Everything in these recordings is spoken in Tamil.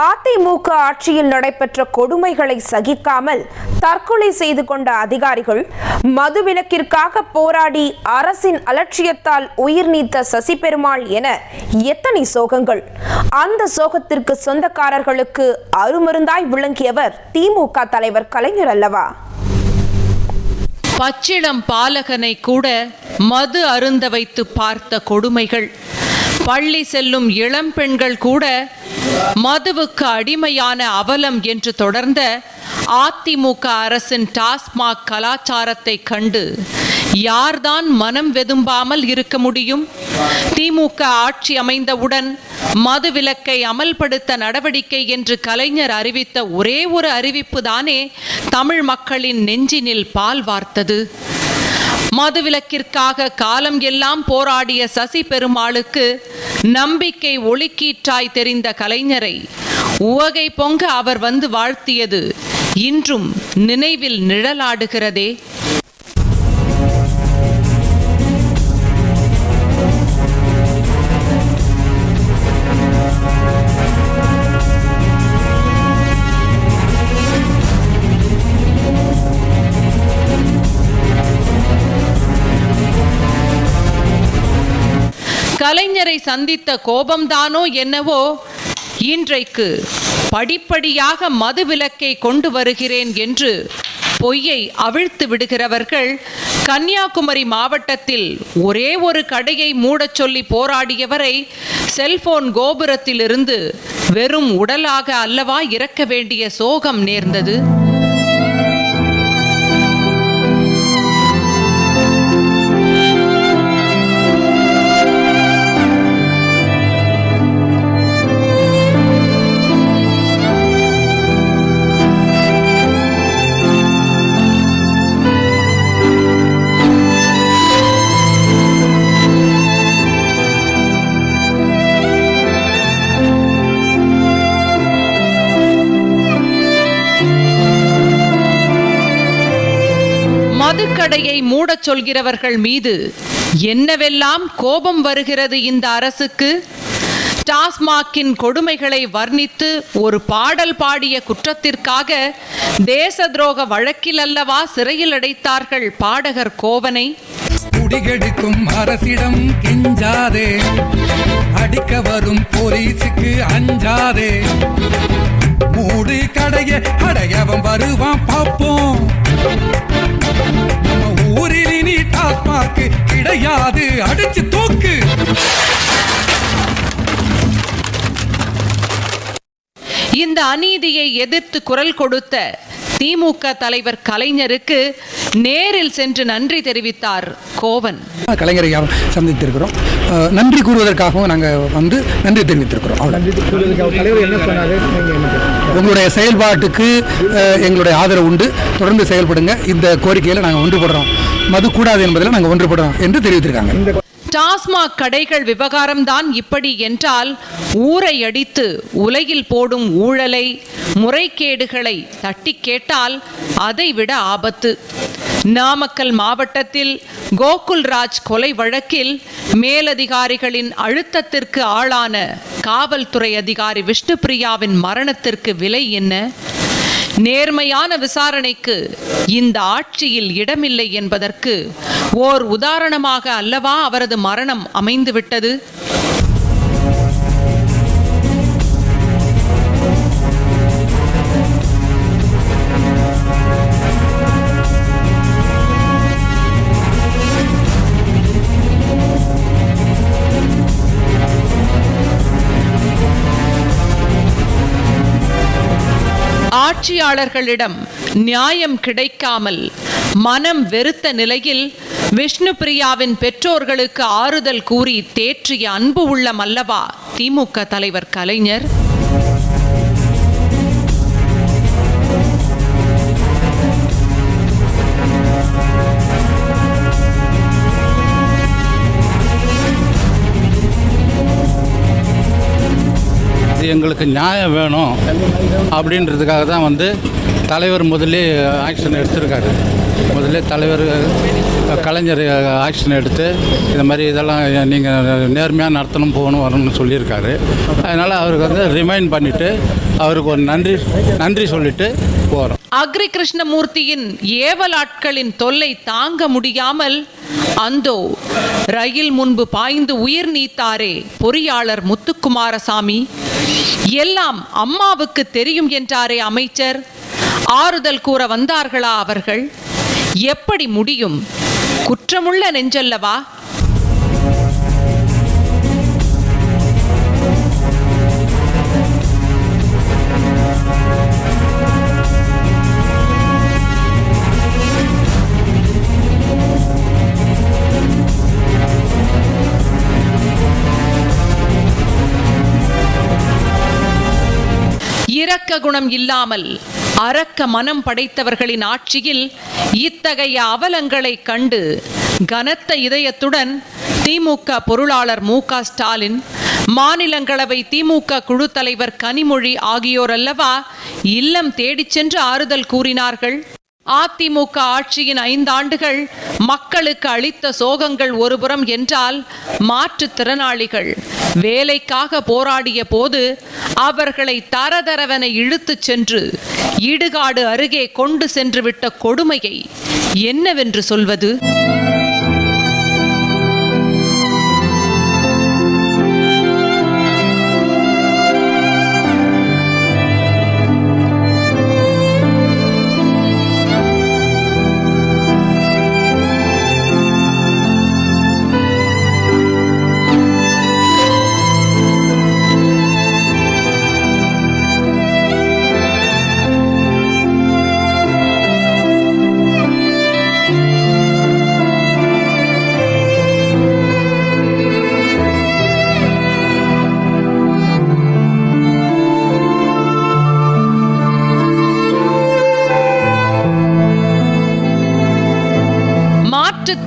அதிமுக ஆட்சியில் நடைபெற்ற கொடுமைகளை சகிக்காமல் தற்கொலை செய்து கொண்ட அதிகாரிகள் மதுவிலக்கிற்காக போராடி அரசின் அலட்சியத்தால் உயிர் நீத்த சசி பெருமாள் என எத்தனை சோகங்கள். அந்த சோகத்திற்கு சொந்தக்காரர்களுக்கு அருமருந்தாய் விளங்கியவர் திமுக தலைவர் கலைஞர் அல்லவா? பச்சிளம் பாலகனை கூட மது அருந்த வைத்து பார்த்த கொடுமைகள். பள்ளி செல்லும் இளம் பெண்கள் கூட மதுவுக்கு அடிமையான அவலம் என்று தொடர்ந்த அதிமுக அரசின் டாஸ்மாக் கலாச்சாரத்தை கண்டு யார்தான் மனம் வெதும்பாமல் இருக்க முடியும்? திமுக ஆட்சி அமைந்தவுடன் மது விலக்கை அமல்படுத்த நடவடிக்கை என்று கலைஞர் அறிவித்த ஒரே ஒரு அறிவிப்பு தானே தமிழ் மக்களின் நெஞ்சினில் பால் வார்த்தது. மதுவிலக்கிற்காக காலம் எல்லாம் போராடிய சசி பெருமாளுக்கு நம்பிக்கை ஒளிக்கீற்றாய் தெரிந்த கலைஞரை உவகை பொங்க அவர் வந்து வாழ்த்தியது இன்றும் நினைவில் நிழலாடுகிறதே. கலைஞரை சந்தித்த கோபம்தானோ என்னவோ இன்றைக்கு படிப்படியாக மதுவிலக்கை கொண்டு வருகிறேன் என்று பொய்யை அவிழ்த்து விடுகிறவர்கள் கன்னியாகுமரி மாவட்டத்தில் ஒரே ஒரு கடையை மூடச் சொல்லி போராடியவரை செல்போன் கோபுரத்திலிருந்து வெறும் உடலாக அல்லவா இறக்க வேண்டிய சோகம் நேர்ந்தது? மூடச் சொல்கிறவர்கள் மீது என்னவெல்லாம் கோபம் வருகிறது இந்த அரசுக்கு? டாஸ்மாக்கின் கொடுமைகளை வர்ணித்து ஒரு பாடல் பாடிய குற்றத்திற்காக தேச துரோக வழக்கில் அல்லவா சிறையில் அடைத்தார்கள் பாடகர் கோவனை? குடிகெடுக்கும் அரசிடம் கெஞ்சாதே. அடிக்க வரும் போலீஸுக்கு அஞ்சாதே. மூடு கடைய அடையவன் வருவான் பார்ப்போம். கிடையாது அடிச்சு தூக்கு. இந்த அநீதியை எதிர்த்து குரல் கொடுத்த திமுக தலைவர் கலைஞருக்கு நேரில் சென்று நன்றி தெரிவித்தார் கோவன். கலைஞரை சந்தித்திருக்கிறோம்? நன்றி கூறுவதற்காகவும் நாங்கள் வந்து நன்றி தெரிவித்திருக்கிறோம்? உங்களுடைய செயல்பாட்டுக்கு எங்களுடைய ஆதரவு உண்டு. தொடர்ந்து செயல்படுங்க. இந்த கோரிக்கையில் நாங்கள் ஒன்றுபடுறோம். மது கூடாது என்பதில் நாங்கள் ஒன்றுபடுறோம் என்று தெரிவித்திருக்காங்க. டாஸ்மாக் கடைகள் விவகாரம்தான் இப்படி என்றால் ஊரை அடித்து உலகில் போடும் ஊழலை முறைகேடுகளை தட்டி கேட்டால் அதைவிட ஆபத்து. நாமக்கல் மாவட்டத்தில் கோகுல்ராஜ் கொலை வழக்கில் மேலதிகாரிகளின் அழுத்தத்திற்கு ஆளான காவல்துறை அதிகாரி விஷ்ணுபிரியாவின் மரணத்திற்கு விலை என்ன? நேர்மையான விசாரணைக்கு இந்த ஆட்சியில் இடமில்லை என்பதற்கு ஓர் உதாரணமாக அல்லவா அவரது மரணம் அமைந்துவிட்டது? ஆட்சியாளர்களிடம் நியாயம் கிடைக்காமல் மனம் வெறுத்த நிலையில் விஷ்ணு பிரியாவின் பெற்றோர்களுக்கு ஆறுதல் கூறி தேற்றிய அன்பு உள்ளம் அல்லவா? திமுக தலைவர் கலைஞர் எங்களுக்கு நியாயம் வேணும் அப்படின்றதுக்காக தான் வந்து தலைவர் முதல்ல ஆக்ஷன் எடுத்திருக்காரு. முதல்ல தலைவர் கலைஞர் ஆக்ஷன் எடுத்து இந்த மாதிரி இதெல்லாம் நீங்கள் நேர்மையாக நடத்தணும் போகணும் வரணும்னு சொல்லியிருக்காரு. அதனால் அவருக்கு வந்து ரிமைண்ட் பண்ணிவிட்டு அவருக்கு ஒரு நன்றி நன்றி சொல்லிவிட்டு போகிறோம் அக்ரி கிருஷ்ணமூர்த்தியின் ஏவலாட்களின் தொல்லை தாங்க முடியாமல் அந்தோ ரயில் முன்பு பாய்ந்து உயிர் நீத்தாரே பொறியாளர் முத்துக்குமாரசாமி. எல்லாம் அம்மாவுக்கு தெரியும் என்றாரே அமைச்சர். ஆறுதல் கூற வந்தார்களா அவர்கள்? எப்படி முடியும்? குற்றமுள்ள நெஞ்சல்லவா? இரக்க குணம் இல்லாமல் அரக்க மனம் படைத்தவர்களின் ஆட்சியில் இத்தகைய அவலங்களை கண்டு கனத்த இதயத்துடன் திமுக பொருளாளர் மு க ஸ்டாலின் மாநிலங்களவை திமுக குழு தலைவர் கனிமொழி ஆகியோர் அல்லவா இல்லம் தேடிச் சென்று ஆறுதல் கூறினார்கள். அதிமுக ஆட்சியின் ஐந்தாண்டுகள் மக்களுக்கு அளித்த சோகங்கள் ஒருபுறம் என்றால் மாற்றுத்திறனாளிகள் வேலைக்காக போராடிய போது அவர்களை தரதரவென இழுத்துச் சென்று இடுகாடு அருகே கொண்டு சென்று விட்ட கொடுமையை என்னவென்று சொல்வது?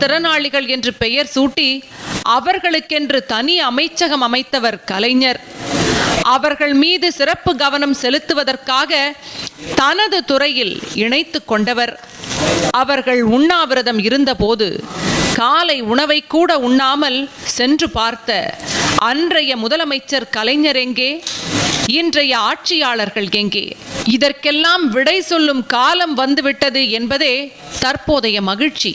மாற்றுத்திறனாளிகள் என்று பெயர் சூட்டி அவர்களுக்கென்று தனி அமைச்சகம் அமைத்தவர் கலைஞர். அவர்கள் மீது சிறப்பு கவனம் செலுத்துவதற்காக தனது துறையில் இணைத்து கொண்டவர். அவர்கள் உண்ணாவிரதம் இருந்தபோது காலை உணவை கூட உண்ணாமல் சென்று பார்த்த அன்றைய முதலமைச்சர் கலைஞர் எங்கே? இன்றைய ஆட்சியாளர்கள் எங்கே? இதற்கெல்லாம் விடை சொல்லும் காலம் வந்துவிட்டது என்பதே தற்போதைய மகிழ்ச்சி.